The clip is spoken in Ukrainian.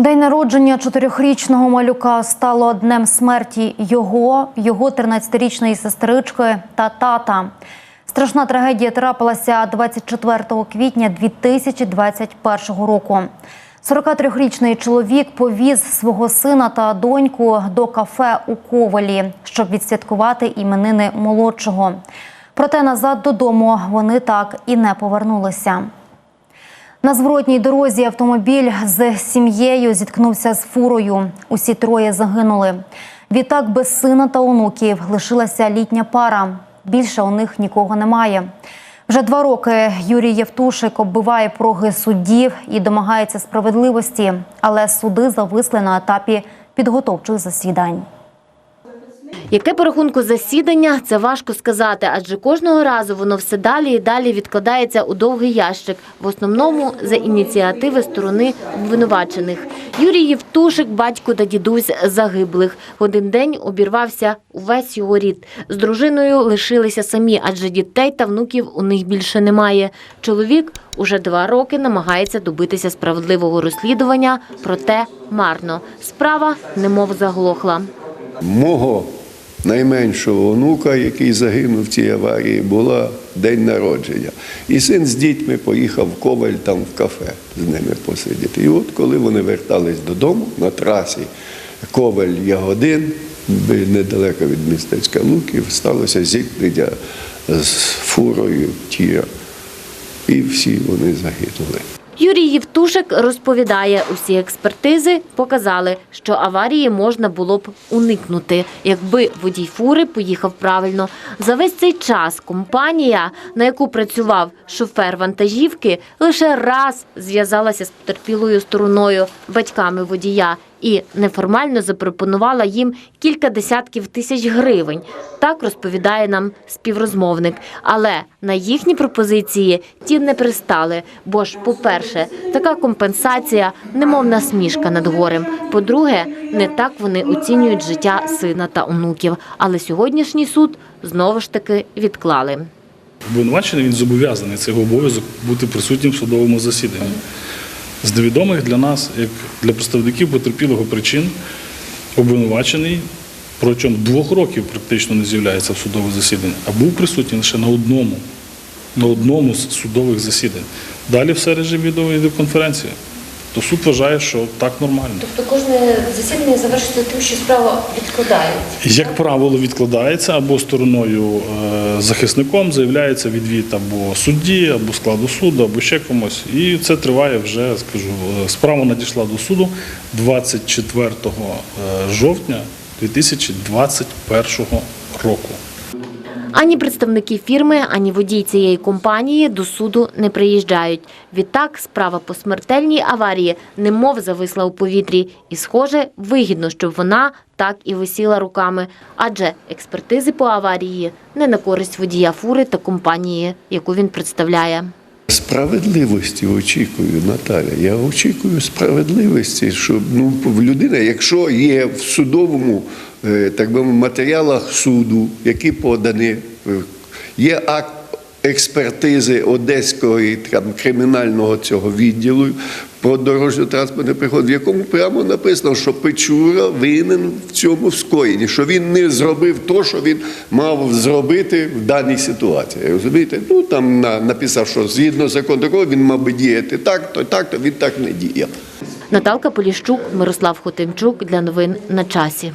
День народження чотирьохрічного малюка стало днем смерті його, його 13-річної сестрички та тата. Страшна трагедія трапилася 24 квітня 2021 року. 43-річний чоловік повіз свого сина та доньку до кафе у Ковалі, щоб відсвяткувати іменини молодшого. Проте назад додому вони так і не повернулися. На зворотній дорозі автомобіль з сім'єю зіткнувся з фурою. Усі троє загинули. Відтак без сина та онуків лишилася літня пара. Більше у них нікого немає. Вже два роки Юрій Євтушик оббиває проги суддів і домагається справедливості, але суди зависли на етапі підготовчих засідань. Яке по рахунку засідання, це важко сказати, адже кожного разу воно все далі і далі відкладається у довгий ящик, в основному за ініціативи сторони обвинувачених. Юрій Євтушик, батько та дідусь загиблих. Один день обірвався увесь його рід. З дружиною лишилися самі, адже дітей та внуків у них більше немає. Чоловік уже два роки намагається добитися справедливого розслідування, проте марно. Справа немов заглохла. Мого найменшого онука, який загинув в цій аварії, була день народження. І син з дітьми поїхав в Коваль там в кафе з ними посидіти. І от коли вони вертались додому на трасі Коваль Ягодин, недалеко від містечка Луків, сталося зіткнення з фурою тіра. І всі вони загинули. Юрій Євтушик розповідає, усі експертизи показали, що аварії можна було б уникнути, якби водій фури поїхав правильно. За весь цей час компанія, на яку працював шофер вантажівки, лише раз зв'язалася з потерпілою стороною, батьками водія, і неформально запропонувала їм кілька десятків тисяч гривень. Так розповідає нам співрозмовник. Але на їхні пропозиції ті не пристали. Бо ж, по-перше, така компенсація немов насмішка над горем. По-друге, не так вони оцінюють життя сина та онуків. Але сьогоднішній суд знову ж таки відклали. Обвинувачений він зобов'язаний цей обов'язок бути присутнім в судовому засіданні. З невідомих для нас, як для представників потерпілого причин, обвинувачений протягом двох років практично не з'являється в судове засідання, а був присутній лише на одному, на одному з судових засідань. Далі все режим відеоконференції. То суд вважає, що так нормально. Тобто кожне засідання завершується тим, що справу відкладають. Як правило, відкладається або стороною е, захисником заявляється відвід або судді, або складу суду, або ще комусь. І це триває вже, скажу, е, справа надійшла до суду 24 е, жовтня 2021 року. Ані представники фірми, ані водій цієї компанії до суду не приїжджають. Відтак, справа по смертельній аварії немов зависла у повітрі. І, схоже, вигідно, щоб вона так і висіла руками. Адже експертизи по аварії не на користь водія фури та компанії, яку він представляє. Справедливості очікую, Наталя. Я очікую справедливості, щоб ну, людина, якщо є в судовому так би матеріалах суду, які подані, е, є акт експертизи Одеського і там, кримінального цього відділу про дорожньо-транспортний приход, в якому прямо написано, що Печура винен в цьому скоєнні, що він не зробив то, що він мав зробити в даній ситуації. Розумієте? Ну там на- написав, що згідно закону такого він мав би діяти так, то так, то він так не діяв. Наталка Поліщук, Мирослав Хотимчук для новин на часі.